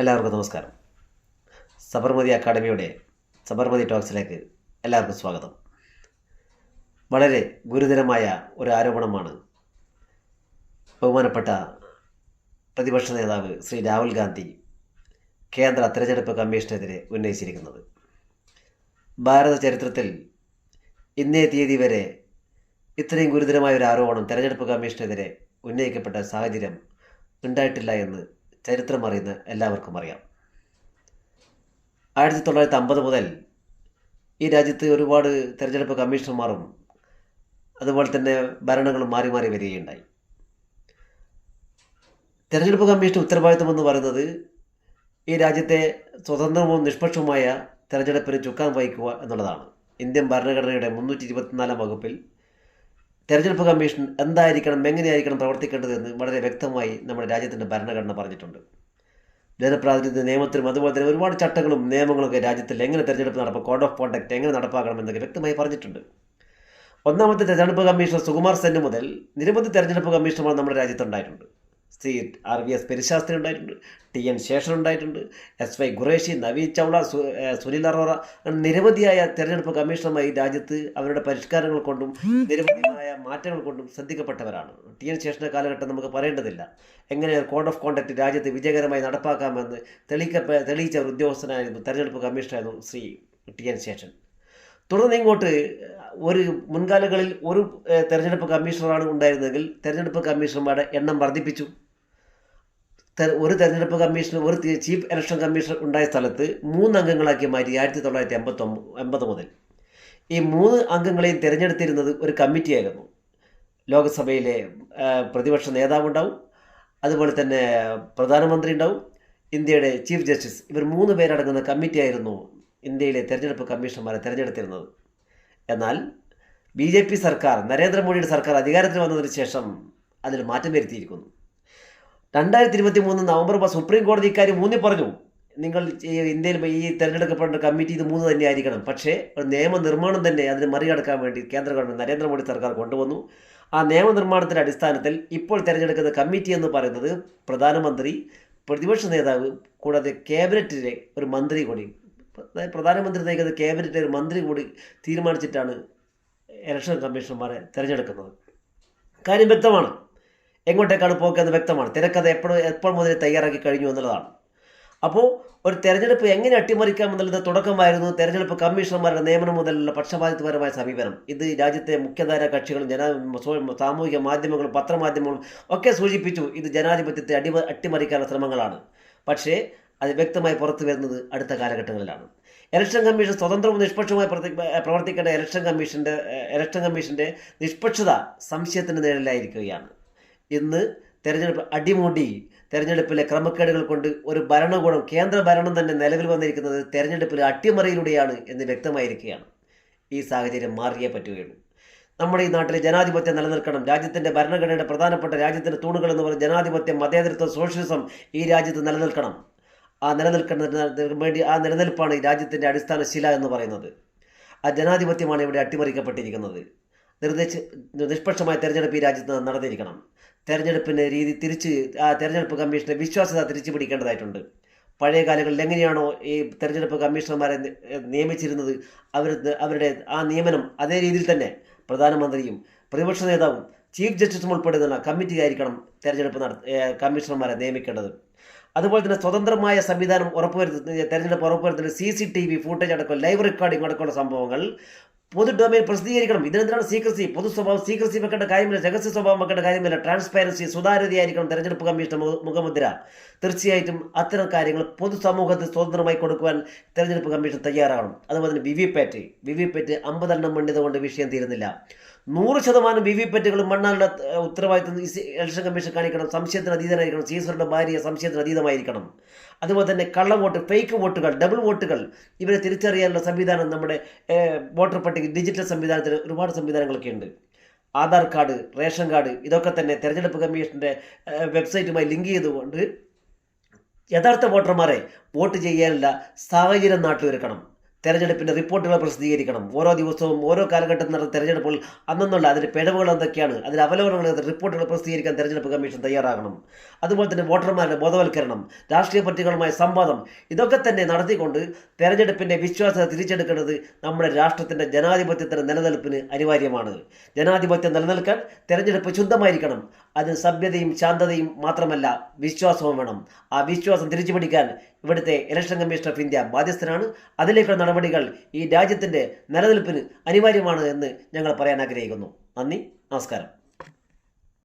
എല്ലാവർക്കും നമസ്കാരം. സബർമതി അക്കാഡമിയുടെ സബർമതി ടോക്സിലേക്ക് എല്ലാവർക്കും സ്വാഗതം. വളരെ ഗുരുതരമായ ഒരു ആരോപണമാണ് ബഹുമാനപ്പെട്ട പ്രതിപക്ഷ നേതാവ് ശ്രീ രാഹുൽ ഗാന്ധി കേന്ദ്ര തെരഞ്ഞെടുപ്പ് കമ്മീഷനെതിരെ ഉന്നയിച്ചിരിക്കുന്നത്. ഭാരത ചരിത്രത്തിൽ ഇന്നേ തീയതി വരെ ഇത്രയും ഗുരുതരമായ ഒരു ആരോപണം തെരഞ്ഞെടുപ്പ് കമ്മീഷനെതിരെ ഉന്നയിക്കപ്പെട്ട സാഹചര്യം ഉണ്ടായിട്ടില്ല എന്ന് ചരിത്രം അറിയുന്ന എല്ലാവർക്കും അറിയാം. ആയിരത്തി തൊള്ളായിരത്തി അമ്പത് മുതൽ ഈ രാജ്യത്ത് ഒരുപാട് തിരഞ്ഞെടുപ്പ് കമ്മീഷണർമാരും അതുപോലെ തന്നെ ഭരണങ്ങളും മാറി മാറി വരികയുണ്ടായി. തിരഞ്ഞെടുപ്പ് കമ്മീഷൻ ഉത്തരവാദിത്വം എന്ന് പറയുന്നത് ഈ രാജ്യത്തെ സ്വതന്ത്രവും നിഷ്പക്ഷവുമായ തിരഞ്ഞെടുപ്പിന് ചുക്കാൻ വഹിക്കുക എന്നുള്ളതാണ്. ഇന്ത്യൻ ഭരണഘടനയുടെ മുന്നൂറ്റി ഇരുപത്തിനാലാം വകുപ്പിൽ തെരഞ്ഞെടുപ്പ് കമ്മീഷൻ എന്തായിരിക്കണം എങ്ങനെയായിരിക്കണം പ്രവർത്തിക്കേണ്ടത് എന്ന് വളരെ വ്യക്തമായി നമ്മുടെ രാജ്യത്തിന്റെ ഭരണഘടന പറഞ്ഞിട്ടുണ്ട്. ജനപ്രാതിനിധ്യ നിയമത്തിലും അതുപോലെ തന്നെ ഒരുപാട് ചട്ടങ്ങളും നിയമങ്ങളൊക്കെ രാജ്യത്തിൽ എങ്ങനെ തെരഞ്ഞെടുപ്പ് നടപ്പ് കോഡ് ഓഫ് കോണ്ടക്ട് എങ്ങനെ നടപ്പാക്കണം എന്നൊക്കെ വ്യക്തമായി പറഞ്ഞിട്ടുണ്ട്. ഒന്നാമത്തെ തെരഞ്ഞെടുപ്പ് കമ്മീഷണർ സുകുമാർ സെൻ മുതൽ നിരവധി തെരഞ്ഞെടുപ്പ് കമ്മീഷണർമാർ നമ്മുടെ രാജ്യത്തുണ്ടായിട്ടുണ്ട് C R V S Perisastri ഉണ്ടായിട്ടുണ്ട് ടി എൻ ശേഷൻ ഉണ്ടായിട്ടുണ്ട് എസ് വൈ ഖുറേഷി നവീൻ ചൗള സുനിൽ അറോറ നിരവധിയായ തെരഞ്ഞെടുപ്പ് കമ്മീഷണർമാർ ഈ രാജ്യത്ത് അവരുടെ പരിഷ്കാരങ്ങൾ കൊണ്ടും നിരവധിയായ മാറ്റങ്ങൾ കൊണ്ടും ശ്രദ്ധിക്കപ്പെട്ടവരാണ്. ടി എൻ ശേഷന്റെ കാലഘട്ടം നമുക്ക് പറയേണ്ടതില്ല. എങ്ങനെ കോഡ് ഓഫ് കോണ്ടക്ട് രാജ്യത്ത് വിജയകരമായി നടപ്പാക്കാമെന്ന് തെളിയിക്ക തെളിയിച്ച ഒരു ഉദ്യോഗസ്ഥനായിരുന്നു തെരഞ്ഞെടുപ്പ് കമ്മീഷണറായിരുന്നു ശ്രീ ടി എൻ ശേഷൻ. തുടർന്ന് ഇങ്ങോട്ട് ഒരു മുൻകാലങ്ങളിൽ ഒരു തെരഞ്ഞെടുപ്പ് കമ്മീഷണറാണ് ഉണ്ടായിരുന്നതെങ്കിൽ തെരഞ്ഞെടുപ്പ് കമ്മീഷണർമാരുടെ എണ്ണം വർദ്ധിപ്പിച്ചു. ഒരു തെരഞ്ഞെടുപ്പ് കമ്മീഷൻ ഒരു ചീഫ് ഇലക്ഷൻ കമ്മീഷണർ ഉണ്ടായ സ്ഥലത്ത് മൂന്ന് അംഗങ്ങളാക്കി മാറ്റി ആയിരത്തി തൊള്ളായിരത്തി എൺപത് മുതൽ ഈ മൂന്ന് അംഗങ്ങളെയും തിരഞ്ഞെടുത്തിരുന്നത് ഒരു കമ്മിറ്റിയായിരുന്നു. ലോക്സഭയിലെ പ്രതിപക്ഷ നേതാവുണ്ടാവും അതുപോലെ തന്നെ പ്രധാനമന്ത്രി ഉണ്ടാവും. ഇന്ത്യയുടെ ചീഫ് ജസ്റ്റിസ്. ഇവർ മൂന്ന് പേരടങ്ങുന്ന കമ്മിറ്റിയായിരുന്നു ഇന്ത്യയിലെ തെരഞ്ഞെടുപ്പ് കമ്മീഷണർമാരെ തിരഞ്ഞെടുത്തിരുന്നത്. എന്നാൽ ബി ജെ പി സർക്കാർ നരേന്ദ്രമോദിയുടെ സർക്കാർ അധികാരത്തിൽ വന്നതിന് ശേഷം അതിൽ മാറ്റം വരുത്തിയിരിക്കുന്നു. രണ്ടായിരത്തി ഇരുപത്തി മൂന്ന് നവംബർ സുപ്രീം കോടതി ഇക്കാര്യം ഊന്നി പറഞ്ഞു നിങ്ങൾ ഇന്ത്യയിൽ ഈ തിരഞ്ഞെടുക്കപ്പെട്ട കമ്മിറ്റി ഇത് മൂന്ന് തന്നെ ആയിരിക്കണം പക്ഷേ ഒരു നിയമനിർമ്മാണം തന്നെ അതിന് മറികടക്കാൻ വേണ്ടി കേന്ദ്ര ഗവൺമെന്റ് നരേന്ദ്രമോദി സർക്കാർ കൊണ്ടുവന്നു. ആ നിയമനിർമ്മാണത്തിന്റെ അടിസ്ഥാനത്തിൽ ഇപ്പോൾ തിരഞ്ഞെടുക്കുന്ന കമ്മിറ്റി എന്ന് പറയുന്നത് പ്രധാനമന്ത്രി പ്രതിപക്ഷ നേതാവ് കൂടാതെ ക്യാബിനറ്റിലെ ഒരു മന്ത്രി കൂടി പ്രധാനമന്ത്രി നയിക്കുന്ന ക്യാബിനറ്റിലെ ഒരു മന്ത്രി കൂടി തീരുമാനിച്ചിട്ടാണ് ഇലക്ഷൻ കമ്മീഷണർമാരെ തിരഞ്ഞെടുക്കുന്നത്. കാര്യം വ്യക്തമാണ്. എങ്ങോട്ടേക്കാണ് പോക്കെന്ന് വ്യക്തമാണ്. തിരക്കഥ എപ്പോഴും എപ്പോൾ മുതൽ തയ്യാറാക്കി കഴിഞ്ഞു എന്നുള്ളതാണ്. അപ്പോൾ ഒരു തെരഞ്ഞെടുപ്പ് എങ്ങനെ അട്ടിമറിക്കാം എന്നുള്ളത് തുടക്കമായിരുന്നു തെരഞ്ഞെടുപ്പ് കമ്മീഷണർമാരുടെ നിയമനം മുതലുള്ള പക്ഷപാതിത്വപരമായ സമീപനം. ഇത് രാജ്യത്തെ മുഖ്യധാര കക്ഷികളും ജന സാമൂഹിക മാധ്യമങ്ങളും പത്രമാധ്യമങ്ങളും ഒക്കെ സൂചിപ്പിച്ചു ഇത് ജനാധിപത്യത്തെ അടിമ അട്ടിമറിക്കാനുള്ള ശ്രമങ്ങളാണ്. പക്ഷേ അത് വ്യക്തമായി പുറത്തു വരുന്നത് അടുത്ത കാലഘട്ടങ്ങളിലാണ്. ഇലക്ഷൻ കമ്മീഷൻ സ്വതന്ത്രവും നിഷ്പക്ഷവുമായി പ്രവർത്തിക്കേണ്ട ഇലക്ഷൻ കമ്മീഷന്റെ ഇലക്ഷൻ കമ്മീഷന്റെ നിഷ്പക്ഷത സംശയത്തിന്റെ നിഴലിലായിരിക്കുകയാണ് ഇന്ന് തെരഞ്ഞെടുപ്പ് അടിമുടി തെരഞ്ഞെടുപ്പിലെ ക്രമക്കേടുകൾ കൊണ്ട് ഒരു ഭരണകൂടം കേന്ദ്ര ഭരണം തന്നെ നിലവിൽ വന്നിരിക്കുന്നത് തെരഞ്ഞെടുപ്പിലെ അട്ടിമറിയിലൂടെയാണ് എന്ന് വ്യക്തമായിരിക്കുകയാണ്. ഈ സാഹചര്യം മാറിയേ പറ്റുകയുള്ളൂ. നമ്മുടെ ഈ നാട്ടിലെ ജനാധിപത്യം നിലനിൽക്കണം. രാജ്യത്തിന്റെ ഭരണഘടനയുടെ പ്രധാനപ്പെട്ട രാജ്യത്തിന്റെ തൂണുകൾ എന്ന് പറയുന്ന ജനാധിപത്യം മതേതരത്വം സോഷ്യലിസം ഈ രാജ്യത്ത് നിലനിൽക്കണം. ആ നിലനിൽക്കുന്ന വേണ്ടി ആ നിലനിൽപ്പാണ് രാജ്യത്തിന്റെ അടിസ്ഥാന ശില എന്ന് പറയുന്നത്. ആ ജനാധിപത്യമാണ് ഇവിടെ അട്ടിമറിക്കപ്പെട്ടിരിക്കുന്നത്. നിർദ്ദേശ നിഷ്പക്ഷമായ തെരഞ്ഞെടുപ്പ് ഈ രാജ്യത്ത് നടന്നിരിക്കണം. തെരഞ്ഞെടുപ്പിന്റെ രീതി തിരിച്ച് ആ തെരഞ്ഞെടുപ്പ് കമ്മീഷനെ വിശ്വാസ്യത തിരിച്ചു പിടിക്കേണ്ടതായിട്ടുണ്ട്. പഴയ കാലങ്ങളിൽ എങ്ങനെയാണോ ഈ തെരഞ്ഞെടുപ്പ് കമ്മീഷണർമാരെ നിയമിച്ചിരുന്നത് അവർ അവരുടെ ആ നിയമനം അതേ രീതിയിൽ തന്നെ പ്രധാനമന്ത്രിയും പ്രതിപക്ഷ നേതാവും ചീഫ് ജസ്റ്റിസും ഉൾപ്പെടുന്ന കമ്മിറ്റി ആയിരിക്കണം തെരഞ്ഞെടുപ്പ് നട കമ്മീഷണർമാരെ നിയമിക്കേണ്ടത്. അതുപോലെ തന്നെ സ്വതന്ത്രമായ സംവിധാനം ഉറപ്പുവരുത്തുന്ന തെരഞ്ഞെടുപ്പ് ഉറപ്പുവരുത്തുന്ന C C T V footage അടക്കം ലൈവ് റെക്കോർഡിംഗ് അടക്കമുള്ള സംഭവങ്ങൾ പൊതു ഡൊമൈൻ പ്രസിദ്ധീകരിക്കണം. ഇതിനെന്തിനാണ് സീക്രസി പൊതു സ്വഭാവം സീക്രസി വെക്കേണ്ട കാര്യമില്ല. രഹസ്യ സ്വഭാവം വെക്കേണ്ട കാര്യമില്ല. ട്രാൻസ്പാരൻസി സുതാര്യതയായിരിക്കണം തെരഞ്ഞെടുപ്പ് കമ്മീഷൻ മുഖമുദ്ര. തീർച്ചയായിട്ടും അത്തരം കാര്യങ്ങൾ പൊതുസമൂഹത്തിൽ സ്വതന്ത്രമായി കൊടുക്കുവാൻ തെരഞ്ഞെടുപ്പ് കമ്മീഷൻ തയ്യാറാകണം. അതുപോലെ തന്നെ V V PAT V V PAT അമ്പതെണ്ണം മണ്ണിതുകൊണ്ട് വിഷയം തീരുന്നില്ല. നൂറ് ശതമാനം വി വി പാറ്റുകളും ഏഹ്, ഉത്തരവാദിത്തം ഇലക്ഷൻ കമ്മീഷൻ കാണിക്കണം. സംശയത്തിന് അതീതനായിരിക്കണം. സീസറുടെ ഭാര്യ സംശയത്തിന് അതീതമായിരിക്കണം. അതുപോലെ തന്നെ കള്ള വോട്ട് ഫേക്ക് വോട്ടുകൾ ഡബിൾ വോട്ടുകൾ ഇവരെ തിരിച്ചറിയാനുള്ള സംവിധാനം നമ്മുടെ വോട്ടർ പട്ടിക ഡിജിറ്റൽ സംവിധാനത്തിൽ ഒരുപാട് സംവിധാനങ്ങളൊക്കെ ഉണ്ട്. ആധാർ കാർഡ് റേഷൻ കാർഡ് ഇതൊക്കെ തന്നെ തെരഞ്ഞെടുപ്പ് കമ്മീഷന്റെ വെബ്സൈറ്റുമായി ലിങ്ക് ചെയ്തുകൊണ്ട് യഥാർത്ഥ വോട്ടർമാരെ വോട്ട് ചെയ്യാനുള്ള സാഹചര്യം നാട്ടിലൊരുക്കണം തെരഞ്ഞെടുപ്പിന്റെ റിപ്പോർട്ടുകൾ പ്രസിദ്ധീകരിക്കണം. ഓരോ ദിവസവും ഓരോ കാലഘട്ടത്തിൽ നടന്ന തെരഞ്ഞെടുപ്പുകൾ അന്നെന്നുള്ള അതിന്റെ പിഴവുകൾ എന്തൊക്കെയാണ്? അതിന്റെ അവലോകനങ്ങൾ റിപ്പോർട്ടുകൾ പ്രസിദ്ധീകരിക്കാൻ തെരഞ്ഞെടുപ്പ് കമ്മീഷൻ തയ്യാറാകണം. അതുപോലെ തന്നെ വോട്ടർമാരുടെ ബോധവൽക്കരണം രാഷ്ട്രീയ പാർട്ടികളുമായ സംവാദം ഇതൊക്കെ തന്നെ നടത്തിക്കൊണ്ട് തെരഞ്ഞെടുപ്പിന്റെ വിശ്വാസത തിരിച്ചെടുക്കേണ്ടത് നമ്മുടെ രാഷ്ട്രത്തിന്റെ ജനാധിപത്യത്തിന്റെ നിലനിൽപ്പിന് അനിവാര്യമാണ്. ജനാധിപത്യം നിലനിൽക്കാൻ തെരഞ്ഞെടുപ്പ് ശുദ്ധമായിരിക്കണം. അതിന് സഭ്യതയും ശാന്തതയും മാത്രമല്ല വിശ്വാസവും വേണം. ആ വിശ്വാസം തിരിച്ചു പിടിക്കാൻ ഇവിടുത്തെ ഇലക്ഷൻ കമ്മീഷൻ ഓഫ് ഇന്ത്യ ബാധ്യസ്ഥനാണ്. അതിലേക്കുള്ള നടപടികൾ ഈ രാജ്യത്തിന്റെ നിലനിൽപ്പിന് അനിവാര്യമാണ് എന്ന് ഞങ്ങൾ പറയാൻ ആഗ്രഹിക്കുന്നു. നന്ദി. നമസ്കാരം.